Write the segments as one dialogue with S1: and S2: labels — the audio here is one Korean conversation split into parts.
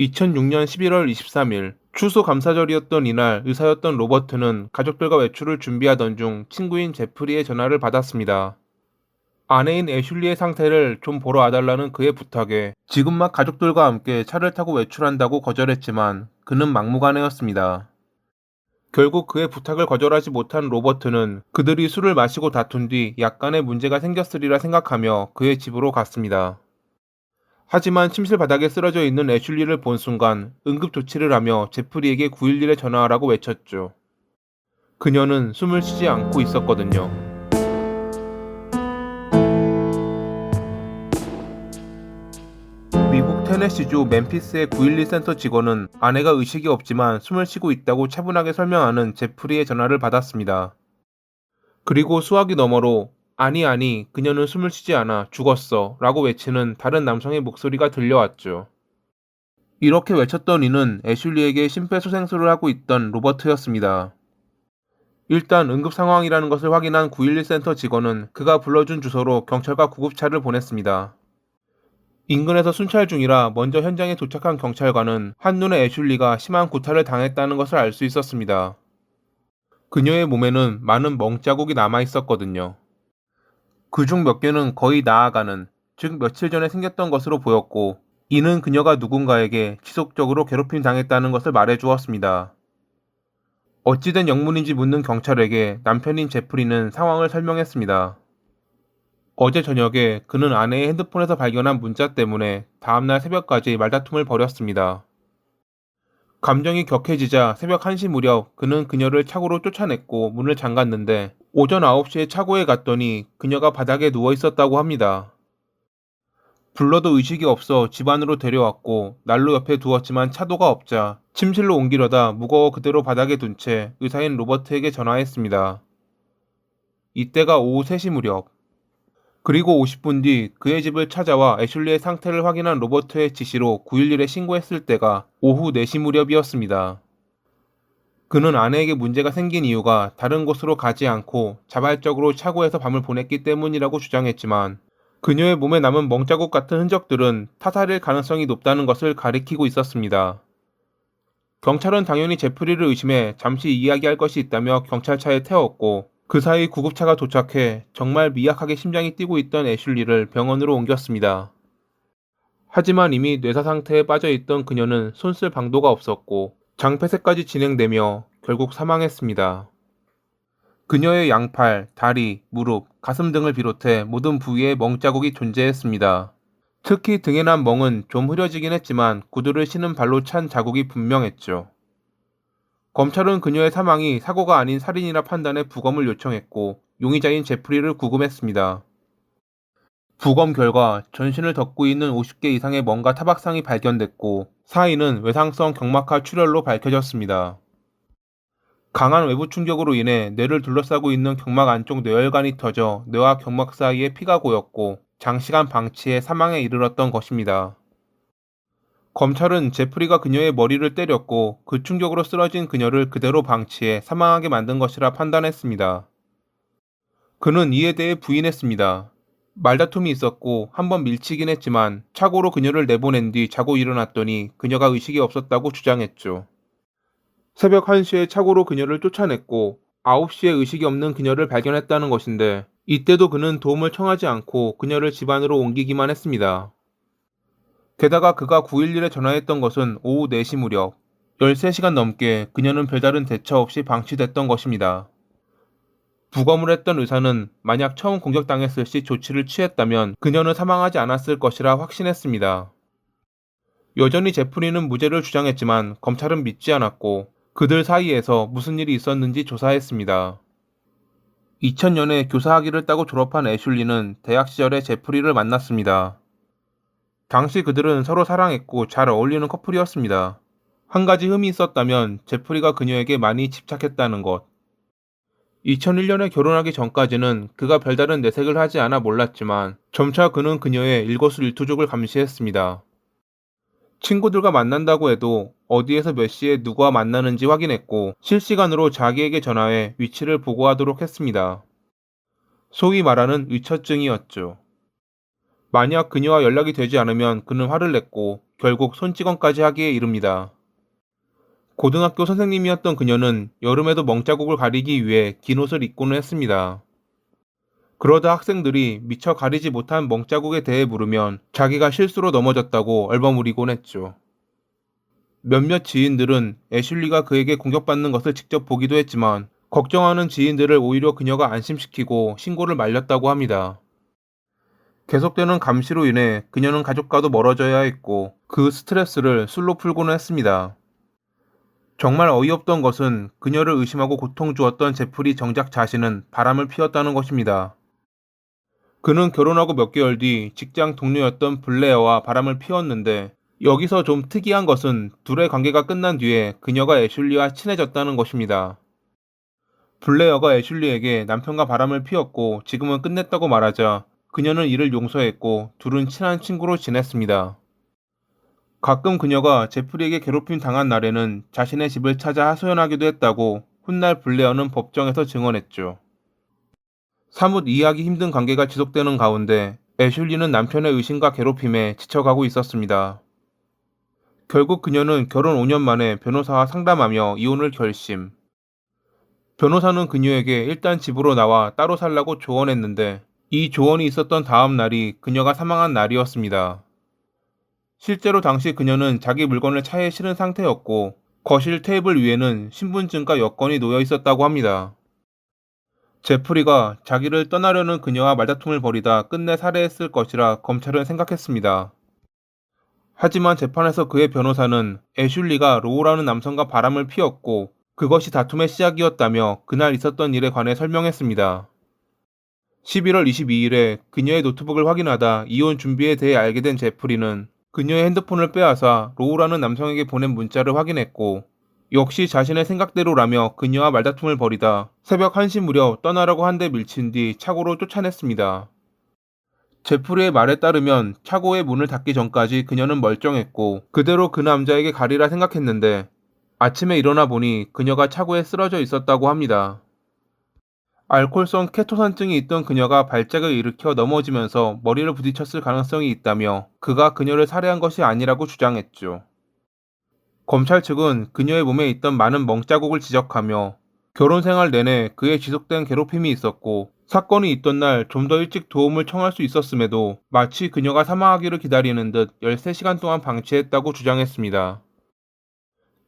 S1: 2006년 11월 23일 추수 감사절이었던 이날 의사였던 로버트는 가족들과 외출을 준비하던 중 친구인 제프리의 전화를 받았습니다. 아내인 애슐리의 상태를 좀 보러 와달라는 그의 부탁에 지금 막 가족들과 함께 차를 타고 외출한다고 거절했지만 그는 막무가내였습니다. 결국 그의 부탁을 거절하지 못한 로버트는 그들이 술을 마시고 다툰 뒤 약간의 문제가 생겼으리라 생각하며 그의 집으로 갔습니다. 하지만 침실 바닥에 쓰러져 있는 애슐리를 본 순간 응급 조치를 하며 제프리에게 911에 전화하라고 외쳤죠. 그녀는 숨을 쉬지 않고 있었거든요. 미국 테네시주 멤피스의 911 센터 직원은 아내가 의식이 없지만 숨을 쉬고 있다고 차분하게 설명하는 제프리의 전화를 받았습니다. 그리고 수화기 너머로 아니 아니 그녀는 숨을 쉬지 않아 죽었어 라고 외치는 다른 남성의 목소리가 들려왔죠. 이렇게 외쳤던 이는 애슐리에게 심폐소생술을 하고 있던 로버트였습니다. 일단 응급 상황이라는 것을 확인한 911 센터 직원은 그가 불러준 주소로 경찰과 구급차를 보냈습니다. 인근에서 순찰 중이라 먼저 현장에 도착한 경찰관은 한눈에 애슐리가 심한 구타를 당했다는 것을 알 수 있었습니다. 그녀의 몸에는 많은 멍자국이 남아 있었거든요. 그중 몇 개는 거의 나아가는, 즉 며칠 전에 생겼던 것으로 보였고, 이는 그녀가 누군가에게 지속적으로 괴롭힘 당했다는 것을 말해 주었습니다. 어찌된 영문인지 묻는 경찰에게 남편인 제프리는 상황을 설명했습니다. 어제 저녁에 그는 아내의 핸드폰에서 발견한 문자 때문에 다음날 새벽까지 말다툼을 벌였습니다. 감정이 격해지자 새벽 1시 무렵 그는 그녀를 차고로 쫓아냈고 문을 잠갔는데 오전 9시에 차고에 갔더니 그녀가 바닥에 누워 있었다고 합니다. 불러도 의식이 없어 집 안으로 데려왔고 난로 옆에 두었지만 차도가 없자 침실로 옮기려다 무거워 그대로 바닥에 둔 채 의사인 로버트에게 전화했습니다. 이때가 오후 3시 무렵. 그리고 50분 뒤 그의 집을 찾아와 애슐리의 상태를 확인한 로버트의 지시로 911에 신고했을 때가 오후 4시 무렵이었습니다. 그는 아내에게 문제가 생긴 이유가 다른 곳으로 가지 않고 자발적으로 차고에서 밤을 보냈기 때문이라고 주장했지만 그녀의 몸에 남은 멍자국 같은 흔적들은 타살일 가능성이 높다는 것을 가리키고 있었습니다. 경찰은 당연히 제프리를 의심해 잠시 이야기할 것이 있다며 경찰차에 태웠고 그 사이 구급차가 도착해 정말 미약하게 심장이 뛰고 있던 애슐리를 병원으로 옮겼습니다. 하지만 이미 뇌사 상태에 빠져 있던 그녀는 손쓸 방도가 없었고 장폐색까지 진행되며 결국 사망했습니다. 그녀의 양팔, 다리, 무릎, 가슴 등을 비롯해 모든 부위에 멍자국이 존재했습니다. 특히 등에 난 멍은 좀 흐려지긴 했지만 구두를 신은 발로 찬 자국이 분명했죠. 검찰은 그녀의 사망이 사고가 아닌 살인이라 판단해 부검을 요청했고 용의자인 제프리를 구금했습니다. 부검 결과 전신을 덮고 있는 50개 이상의 멍과 타박상이 발견됐고 사인은 외상성 경막하 출혈로 밝혀졌습니다. 강한 외부 충격으로 인해 뇌를 둘러싸고 있는 경막 안쪽 뇌혈관이 터져 뇌와 경막 사이에 피가 고였고 장시간 방치해 사망에 이르렀던 것입니다. 검찰은 제프리가 그녀의 머리를 때렸고 그 충격으로 쓰러진 그녀를 그대로 방치해 사망하게 만든 것이라 판단했습니다. 그는 이에 대해 부인했습니다. 말다툼이 있었고 한 번 밀치긴 했지만 차고로 그녀를 내보낸 뒤 자고 일어났더니 그녀가 의식이 없었다고 주장했죠. 새벽 1시에 차고로 그녀를 쫓아냈고 9시에 의식이 없는 그녀를 발견했다는 것인데 이때도 그는 도움을 청하지 않고 그녀를 집안으로 옮기기만 했습니다. 게다가 그가 911에 전화했던 것은 오후 4시 무렵 13시간 넘게 그녀는 별다른 대처 없이 방치됐던 것입니다. 부검을 했던 의사는 만약 처음 공격당했을 시 조치를 취했다면 그녀는 사망하지 않았을 것이라 확신했습니다. 여전히 제프리는 무죄를 주장했지만 검찰은 믿지 않았고 그들 사이에서 무슨 일이 있었는지 조사했습니다. 2000년에 교사학위를 따고 졸업한 애슐리는 대학 시절에 제프리를 만났습니다. 당시 그들은 서로 사랑했고 잘 어울리는 커플이었습니다. 한 가지 흠이 있었다면 제프리가 그녀에게 많이 집착했다는 것. 2001년에 결혼하기 전까지는 그가 별다른 내색을 하지 않아 몰랐지만 점차 그는 그녀의 일거수일투족을 감시했습니다. 친구들과 만난다고 해도 어디에서 몇 시에 누구와 만나는지 확인했고 실시간으로 자기에게 전화해 위치를 보고하도록 했습니다. 소위 말하는 의처증이었죠. 만약 그녀와 연락이 되지 않으면 그는 화를 냈고 결국 손찌검까지 하기에 이릅니다. 고등학교 선생님이었던 그녀는 여름에도 멍자국을 가리기 위해 긴 옷을 입고는 했습니다. 그러다 학생들이 미처 가리지 못한 멍자국에 대해 물으면 자기가 실수로 넘어졌다고 얼버무리곤 했죠. 몇몇 지인들은 애슐리가 그에게 공격받는 것을 직접 보기도 했지만 걱정하는 지인들을 오히려 그녀가 안심시키고 신고를 말렸다고 합니다. 계속되는 감시로 인해 그녀는 가족과도 멀어져야 했고 그 스트레스를 술로 풀고는 했습니다. 정말 어이없던 것은 그녀를 의심하고 고통 주었던 제프리 정작 자신은 바람을 피웠다는 것입니다. 그는 결혼하고 몇 개월 뒤 직장 동료였던 블레어와 바람을 피웠는데 여기서 좀 특이한 것은 둘의 관계가 끝난 뒤에 그녀가 애슐리와 친해졌다는 것입니다. 블레어가 애슐리에게 남편과 바람을 피웠고 지금은 끝냈다고 말하자 그녀는 이를 용서했고 둘은 친한 친구로 지냈습니다. 가끔 그녀가 제프리에게 괴롭힘 당한 날에는 자신의 집을 찾아 하소연하기도 했다고 훗날 블레어는 법정에서 증언했죠. 사뭇 이해하기 힘든 관계가 지속되는 가운데 애슐리는 남편의 의심과 괴롭힘에 지쳐가고 있었습니다. 결국 그녀는 결혼 5년 만에 변호사와 상담하며 이혼을 결심. 변호사는 그녀에게 일단 집으로 나와 따로 살라고 조언했는데 이 조언이 있었던 다음 날이 그녀가 사망한 날이었습니다. 실제로 당시 그녀는 자기 물건을 차에 실은 상태였고 거실 테이블 위에는 신분증과 여권이 놓여 있었다고 합니다. 제프리가 자기를 떠나려는 그녀와 말다툼을 벌이다 끝내 살해했을 것이라 검찰은 생각했습니다. 하지만 재판에서 그의 변호사는 애슐리가 로우라는 남성과 바람을 피웠고 그것이 다툼의 시작이었다며 그날 있었던 일에 관해 설명했습니다. 11월 22일에 그녀의 노트북을 확인하다 이혼 준비에 대해 알게 된 제프리는 그녀의 핸드폰을 빼앗아 로우라는 남성에게 보낸 문자를 확인했고 역시 자신의 생각대로라며 그녀와 말다툼을 벌이다 새벽 1시 무렵 떠나라고 한대 밀친 뒤 차고로 쫓아냈습니다. 제프리의 말에 따르면 차고의 문을 닫기 전까지 그녀는 멀쩡했고 그대로 그 남자에게 가리라 생각했는데 아침에 일어나 보니 그녀가 차고에 쓰러져 있었다고 합니다. 알코올성 케토산증이 있던 그녀가 발작을 일으켜 넘어지면서 머리를 부딪혔을 가능성이 있다며 그가 그녀를 살해한 것이 아니라고 주장했죠. 검찰 측은 그녀의 몸에 있던 많은 멍자국을 지적하며 결혼 생활 내내 그의 지속된 괴롭힘이 있었고 사건이 있던 날 좀 더 일찍 도움을 청할 수 있었음에도 마치 그녀가 사망하기를 기다리는 듯 13시간 동안 방치했다고 주장했습니다.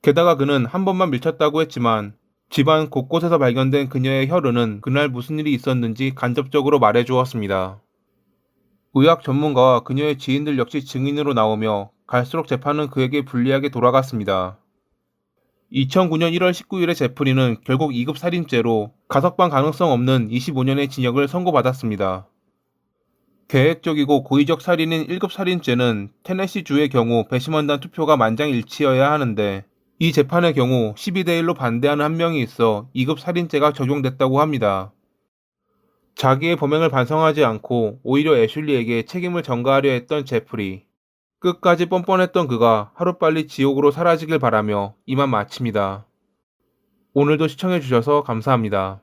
S1: 게다가 그는 한 번만 밀쳤다고 했지만 집안 곳곳에서 발견된 그녀의 혈흔은 그날 무슨 일이 있었는지 간접적으로 말해 주었습니다. 의학 전문가와 그녀의 지인들 역시 증인으로 나오며 갈수록 재판은 그에게 불리하게 돌아갔습니다. 2009년 1월 19일에 제프리는 결국 2급 살인죄로 가석방 가능성 없는 25년의 징역을 선고받았습니다. 계획적이고 고의적 살인인 1급 살인죄는 테네시주의 경우 배심원단 투표가 만장일치여야 하는데 이 재판의 경우 12대 1로 반대하는 한 명이 있어 2급 살인죄가 적용됐다고 합니다. 자기의 범행을 반성하지 않고 오히려 애슐리에게 책임을 전가하려 했던 제프리. 끝까지 뻔뻔했던 그가 하루빨리 지옥으로 사라지길 바라며 이만 마칩니다. 오늘도 시청해주셔서 감사합니다.